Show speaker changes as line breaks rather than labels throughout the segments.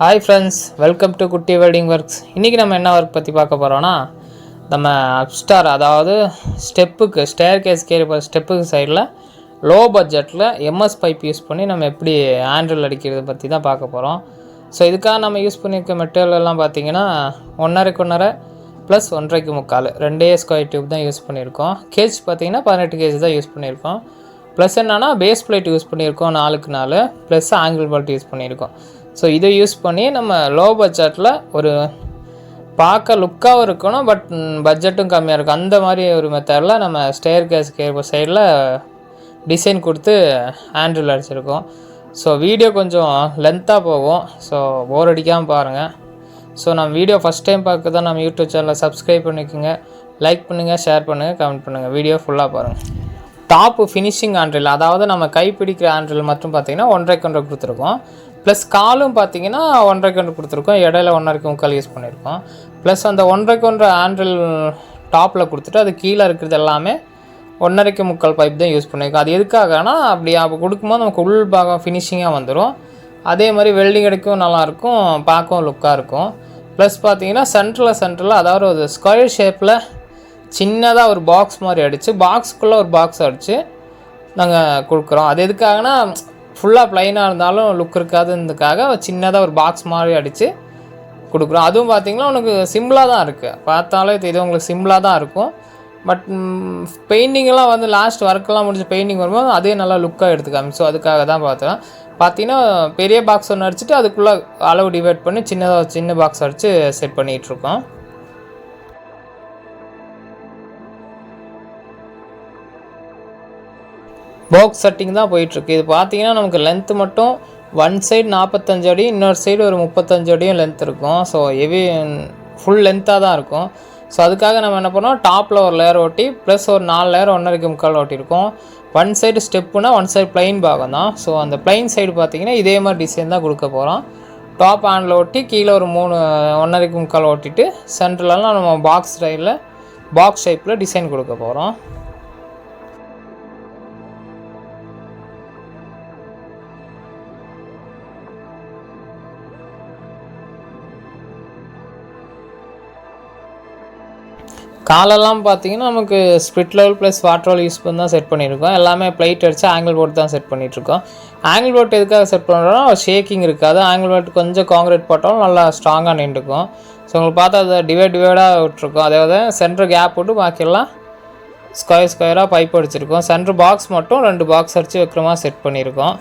Hi friends welcome to Kutty welding works இன்றைக்கி நம்ம என்ன ஒர்க் பற்றி பார்க்க போகிறோன்னா நம்ம அப்ஸ்டார் அதாவது ஸ்டெப்புக்கு ஸ்டேர் கேஸ் கேரி ஸ்டெப்புக்கு சைடில் லோ பட்ஜெட்டில் எம்எஸ் பைப் யூஸ் பண்ணி நம்ம எப்படி ஹேண்டில் அடிக்கிறது பற்றி தான் பார்க்க போகிறோம் ஸோ இதுக்காக நம்ம யூஸ் பண்ணியிருக்க மெட்டீரியல் எல்லாம் பார்த்தீங்கன்னா ஒன்றரைக்கு ஒன்றரை ப்ளஸ் ஒன்றரைக்கு முக்கால் ரெண்டே ஸ்கொயர் டியூப் தான் யூஸ் பண்ணியிருக்கோம். கேஜ் பார்த்தீங்கன்னா பதினெட்டு கேஜ் தான் யூஸ் பண்ணியிருக்கோம். ப்ளஸ் என்னன்னா பேஸ் பிளேட் யூஸ் பண்ணியிருக்கோம் நாலுக்கு நாலு ப்ளஸ் ஆங்கிள் பால்ட் யூஸ் பண்ணியிருக்கோம். ஸோ இதை யூஸ் பண்ணி நம்ம லோ பட்ஜெட்டில் ஒரு பார்க்க லுக்காகவும் இருக்கணும் பட் பட்ஜெட்டும் கம்மியாக இருக்கும். அந்த மாதிரி ஒரு மெத்தடில் நம்ம ஸ்டேர் கேஸ் கேர் சைடில் டிசைன் கொடுத்து ஹேண்டில் அடிச்சிருக்கோம். ஸோ வீடியோ கொஞ்சம் லென்த்தாக போகும். ஸோ போர் அடிக்காமல் பாருங்கள் ஸோ நம்ம வீடியோ ஃபஸ்ட் டைம் பார்க்க தான் நம்ம யூடியூப் சேனலில் சப்ஸ்கிரைப் பண்ணிக்கோங்க. லைக் பண்ணுங்கள் ஷேர் பண்ணுங்கள் கமெண்ட் பண்ணுங்கள் வீடியோ ஃபுல்லாக பாருங்கள் டாப்பு ஃபினிஷிங் ஆண்ட்ரில் அதாவது நம்ம கைப்பிடிக்கிற ஆண்ட்ரில் மட்டும் பார்த்தீங்கன்னா ஒன்றரை ஒன்றரை கொடுத்துருக்கோம். ப்ளஸ் காலும் பார்த்தீங்கன்னா ஒன்றரை ஒன்று கொடுத்துருக்கோம். இடையில ஒன்றரைக்கு முக்கால் யூஸ் பண்ணியிருக்கோம் ப்ளஸ் அந்த ஒன்றரைக்கு ஒன்றரை ஆண்ட்ரில் டாப்பில் கொடுத்துட்டு அது கீழே இருக்கிறது எல்லாமே ஒன்றரைக்கு முக்கால் பைப் தான் யூஸ் பண்ணியிருக்கோம் அது எதுக்காகனா அப்படி அப்போ கொடுக்கும்போது நமக்கு உள் பாகம் ஃபினிஷிங்காக வந்துடும் அதே மாதிரி வெல்டிங் அடிக்கவும் நல்லாயிருக்கும் பார்க்கவும் லுக்காக இருக்கும். ப்ளஸ் பார்த்தீங்கன்னா சென்டரில் சென்டரில் அதாவது ஒரு ஸ்கொயர் ஷேப்பில் சின்னதாக ஒரு பாக்ஸ் மாதிரி அடித்து பாக்ஸுக்குள்ளே ஒரு பாக்ஸ் அடித்து நாங்கள் கொடுக்குறோம். அது எதுக்காகனா ஃபுல்லாக ப்ளைனாக இருந்தாலும் லுக் இருக்காதுன்றதுக்காக சின்னதாக ஒரு பாக்ஸ் மாதிரி அடித்து கொடுக்குறோம். அதுவும் பார்த்திங்கன்னா உனக்கு சிம்பிளாக தான் இருக்குது பார்த்தாலே தெரியும் உங்களுக்கு சிம்பிளாக தான் இருக்கும். பட் பெயிண்டிங்கெல்லாம் வந்து லாஸ்ட் ஒர்க்கெல்லாம் முடிஞ்ச பெயிண்டிங் வரும்போது அதே நல்லா லுக்காக எடுத்துக்காமி ஸோ அதுக்காக தான் பார்த்தோம் பார்த்தீங்கன்னா பெரிய பாக்ஸ் ஒன்று அடிச்சுட்டு அதுக்குள்ளே அளவு டிவைட் பண்ணி சின்னதாக சின்ன பாக்ஸ் அடித்து செட் பண்ணிகிட்ருக்கோம் பாக்ஸ் செட்டிங் தான் போயிட்டுருக்கு. இது பார்த்தீங்கன்னா நமக்கு லென்த்து மட்டும் ஒன் சைடு நாற்பத்தஞ்சு அடி இன்னொரு சைடு ஒரு முப்பத்தஞ்சு அடியும் லென்த் இருக்கும். ஸோ ஹெவி ஃபுல் லென்த்தாக தான் இருக்கும். ஸோ அதுக்காக நம்ம என்ன பண்ணோம்? டாப்பில் ஒரு லேயர் ஓட்டி ப்ளஸ் ஒரு நாலு லேயர் ஒன்றரைக்கு முக்கால் ஓட்டியிருக்கோம் ஒன் சைடு ஸ்டெப்புனா ஒன் சைடு பிளைன் பாகம் தான். ஸோ அந்த பிளைன் சைடு பார்த்தீங்கன்னா இதே மாதிரி டிசைன் தான் கொடுக்க போகிறோம் டாப் ஹேண்டில் ஒட்டி கீழே ஒரு மூணு ஒன்றரைக்கு முக்கால் ஓட்டிட்டு சென்ட்ரலலாம் நம்ம பாக்ஸ் ஸ்டைலில் பாக்ஸ் ஷேப்பில் டிசைன் கொடுக்க போகிறோம் காலெல்லாம் பார்த்தீங்கன்னா நமக்கு spirit level plus water level use பண்ணி தான் செட் பண்ணியிருக்கோம். எல்லாமே பிளைட் அடித்து ஆங்கிள் போட்டு தான் செட் பண்ணிகிட்ருக்கோம் ஆங்கிள் போட் எதுக்காக செட் பண்ணுறோம்னா ஷேக்கிங் இருக்காது. ஆங்கிள் போட் கொஞ்சம் காங்கிரீட் போட்டாலும் நல்லா ஸ்ட்ராங்காக நின்றுக்கும். ஸோ உங்களுக்கு பார்த்தா அதை டிவைட் டிவைடாக விட்டுருக்கோம். அதாவது சென்டர் கேப் விட்டு பாக்கியெல்லாம் ஸ்கொயர் ஸ்கொயராக பைப் அடிச்சிருக்கோம். சென்டர் பாக்ஸ் மட்டும் ரெண்டு பாக்ஸ் அடித்து வைக்கிற மாதிரி செட் பண்ணியிருக்கோம்.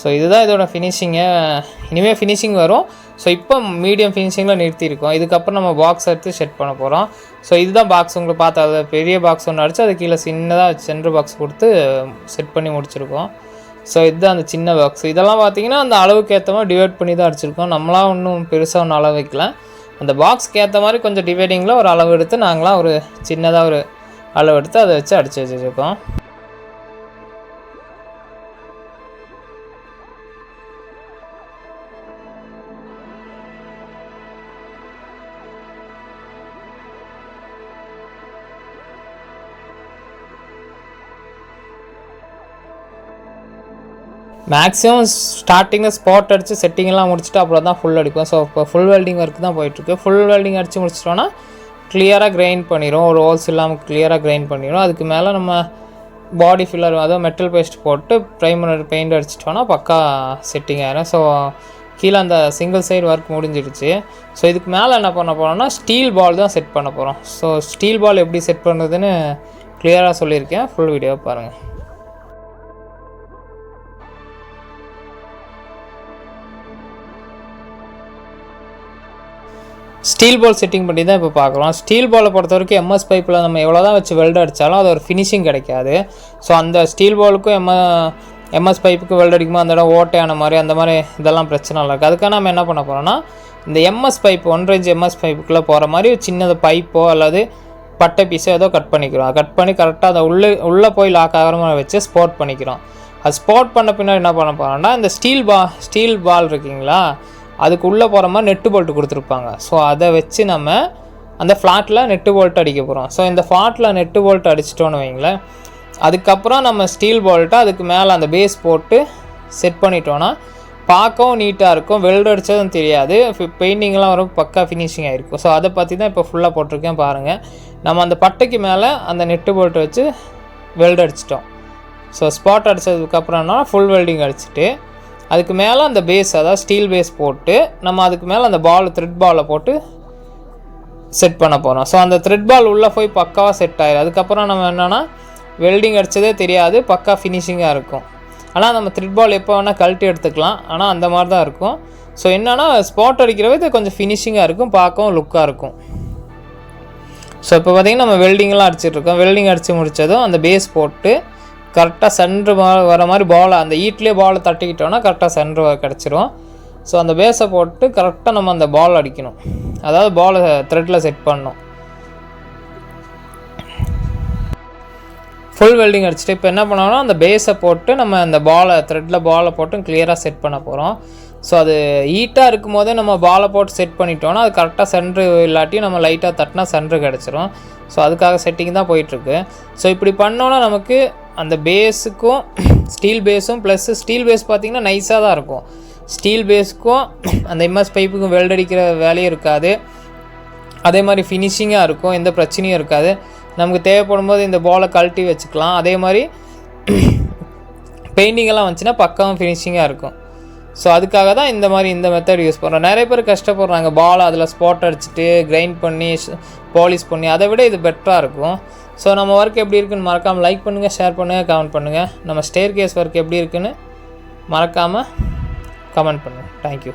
ஸோ இதுதான் இதோட ஃபினிஷிங்கு இனிமேல் ஃபினிஷிங் வரும். ஸோ இப்போ மீடியம் ஃபினிஷிங்கில் நிறுத்தியிருக்கோம். இதுக்கப்புறம் நம்ம பாக்ஸ் எடுத்து செட் பண்ண போகிறோம் ஸோ இதுதான் பாக்ஸ் உங்களுக்கு பார்த்தா அது பெரிய பாக்ஸ் ஒன்று அடித்து அது கீழே சின்னதாக சென்டர் பாக்ஸ் கொடுத்து செட் பண்ணி முடிச்சிருக்கோம். ஸோ இதுதான் அந்த சின்ன பாக்ஸ் இதெல்லாம் பார்த்தீங்கன்னா அந்த அளவுக்கு ஏற்ற மாதிரி டிவைட் பண்ணி தான் அடிச்சிருக்கோம். நம்மளாம் ஒன்றும் பெருசாக ஒன்றும் அளவு வைக்கல. அந்த பாக்ஸ்க்கு ஏற்ற மாதிரி கொஞ்சம் டிவைடிங்கில் ஒரு அளவு எடுத்து நாங்களாம் ஒரு சின்னதாக ஒரு அளவு எடுத்து அதை வச்சு அடித்து வச்சுருக்கோம். மேக்ஸிமம் ஸ்டார்டிங்கில் ஸ்பாட் அடித்து செட்டிங்லாம் முடிச்சுட்டு அப்புறம் தான் ஃபுல் அடிப்போம். ஸோ இப்போ ஃபுல் வெல்டிங் ஒர்க் தான் போயிட்டுருக்கு. ஃபுல் வெல்டிங் அடித்து முடிச்சிட்டோன்னா கிளியராக கிரைண்ட் பண்ணிடும் ஒரு ஹோல்ஸ் இல்லாமல் கிளியராக கிரைண்ட் பண்ணிடும் அதுக்கு மேலே நம்ம பாடி ஃபில்லர் அதாவது மெட்டல் பேஸ்ட் போட்டு ப்ரைமர் பெயிண்ட் அடிச்சிட்டோன்னா பக்கா செட்டிங் ஆயிரும். ஸோ கீழே அந்த சிங்கிள் சைடு ஒர்க் முடிஞ்சிடுச்சு. ஸோ இதுக்கு மேலே என்ன பண்ண போகிறோம்னா ஸ்டீல் பால் தான் செட் பண்ண போகிறோம் ஸோ ஸ்டீல் பால் எப்படி செட் பண்ணுறதுன்னு கிளியராக சொல்லியிருக்கேன். ஃபுல் வீடியோ பாருங்கள் ஸ்டீல் பால் செட்டிங் பண்ணி தான் இப்போ பார்க்குறோம் ஸ்டீல் பாலை பொறுத்த வரைக்கும் எம்எஸ் பைப்பில் நம்ம எவ்வளோ தான் வச்சு வெல்டு அடித்தாலும் அது ஒரு ஃபினிஷிங் கிடைக்காது. ஸோ அந்த ஸ்டீல் பாலுக்கும் எம்ம எம்எஸ் பைப்புக்கு வெல்டு அடிக்கும்போது அந்த இடம் ஓட்டையான மாதிரி அந்த மாதிரி இதெல்லாம் பிரச்சனை இருக்குது அதுக்காக நம்ம என்ன பண்ண போகிறோம்னா இந்த எம்எஸ் பைப் ஒன்றரை இன்ச் எம்எஸ் பைப்புக்குள்ளே போகிற மாதிரி ஒரு சின்னது பைப்போ அல்லது பட்டை பீஸோ ஏதோ கட் பண்ணிக்கிறோம். கட் பண்ணி கரெக்டாக அதை உள்ளே உள்ளே போய் லாக் ஆகிற மாதிரி வச்சு ஸ்போர்ட் பண்ணிக்கிறோம். அது ஸ்போர்ட் பண்ண பின்னாடி என்ன பண்ண போகிறோம்னா இந்த ஸ்டீல் பா ஸ்டீல் பால் இருக்குங்களா அதுக்கு உள்ளே போகிற மாதிரி நெட்டு போல்ட்டு கொடுத்துருப்பாங்க. ஸோ அதை வச்சு நம்ம அந்த ஃப்ளாட்டில் நெட்டு போல்ட் அடிக்க போகிறோம் ஸோ இந்த ஃப்ளாட்டில் நெட்டு போல்ட் அடிச்சிட்டோன்னு வைங்களேன். அதுக்கப்புறம் நம்ம ஸ்டீல் போல்ட்டை அதுக்கு மேலே அந்த பேஸ் போட்டு செட் பண்ணிட்டோன்னா பார்க்கவும் நீட்டாக இருக்கும். வெல்டு அடித்ததும் தெரியாது. பெயிண்டிங்லாம் வரும் பக்கா ஃபினிஷிங் ஆகிருக்கும் ஸோ அதை பற்றி தான் இப்போ ஃபுல்லாக போட்டிருக்கேன் பாருங்கள் நம்ம அந்த பட்டைக்கு மேலே அந்த நெட்டு போல்ட் வச்சு வெல்டு அடிச்சிட்டோம். ஸோ ஸ்பாட் அடித்ததுக்கப்புறம்னா ஃபுல் வெல்டிங் அடிச்சுட்டு அதுக்கு மேலே அந்த பேஸ் அதாவது ஸ்டீல் பேஸ் போட்டு நம்ம அதுக்கு மேலே அந்த பால் த்ரெட் பாலை போட்டு செட் பண்ண போகிறோம் ஸோ அந்த த்ரெட் பால் உள்ளே போய் பக்காவாக செட் ஆயிடும் அதுக்கப்புறம் நம்ம என்னென்னா வெல்டிங் அடித்ததே தெரியாது பக்கா ஃபினிஷிங்காக இருக்கும். ஆனால் நம்ம த்ரெட் பால் எப்போ வேணால் கழட்டி எடுத்துக்கலாம். ஆனால் அந்த மாதிரி தான் இருக்கும். ஸோ என்னென்னா ஸ்பாட் அடிக்கிறவே இது கொஞ்சம் ஃபினிஷிங்காக இருக்கும் பார்க்கவும் லுக்காக இருக்கும். ஸோ இப்போ பார்த்திங்கன்னா நம்ம வெல்டிங்லாம் அடிச்சிட்ருக்கோம் வெல்டிங் அடித்து முடித்ததும் அந்த பேஸ் போட்டு கரெக்டாக சென்ட்ரு வர மாதிரி பாலை அந்த ஈட்லேயே பாலை தட்டிக்கிட்டோன்னா கரெக்டாக சென்ட்ரு கிடச்சிரும். ஸோ அந்த பேஸை போட்டு கரெக்டாக நம்ம அந்த பால் அடிக்கணும். அதாவது பாலை த்ரெட்டில் செட் பண்ணணும். ஃபுல் வெல்டிங் அடிச்சுட்டு இப்போ என்ன பண்ணோம்னா அந்த பேஸை போட்டு நம்ம அந்த பாலை த்ரெட்டில் பாலை போட்டு கிளியராக செட் பண்ண போகிறோம் ஸோ அது ஹீட்டாக இருக்கும் போதே நம்ம பாலை போட்டு செட் பண்ணிட்டோம்னா அது கரெக்டாக சென்ட்ரு இல்லாட்டி நம்ம லைட்டாக தட்டினா சென்ட்ரு கிடச்சிரும். ஸோ அதுக்காக செட்டிங் தான் போயிட்டுருக்கு. ஸோ இப்படி பண்ணோன்னா நமக்கு அந்த பேஸுக்கும் ஸ்டீல் பேஸும் ப்ளஸ் ஸ்டீல் பேஸ் பார்த்திங்கன்னா நைஸாக தான் இருக்கும். ஸ்டீல் பேஸுக்கும் அந்த எம்எஸ் பைப்புக்கும் வெல்ட் அடிக்கிற வேலையும் இருக்காது. அதே மாதிரி ஃபினிஷிங்காக இருக்கும் எந்த பிரச்சனையும் இருக்காது. நமக்கு தேவைப்படும் போது இந்த பாலை கழட்டி வச்சுக்கலாம். அதே மாதிரி பெயிண்டிங்கெல்லாம் வந்துச்சுன்னா பக்காவும் ஃபினிஷிங்காக இருக்கும். ஸோ அதுக்காக தான் இந்த மாதிரி இந்த மெத்தட் யூஸ் பண்ணுறோம் நிறைய பேர் கஷ்டப்படுறாங்க. பால் அதில் ஸ்பாட் அடிச்சுட்டு கிரைண்ட் பண்ணி பாலிஷ் பண்ணி அதை விட இது பெட்டராக இருக்கும். ஸோ நம்ம ஒர்க் எப்படி இருக்குன்னு மறக்காமல் லைக் பண்ணுங்கள் ஷேர் பண்ணுங்கள் கமெண்ட் பண்ணுங்கள் நம்ம ஸ்டேர் கேஸ் ஒர்க் எப்படி இருக்குன்னு மறக்காமல் கமெண்ட் பண்ணுங்கள் தேங்க்யூ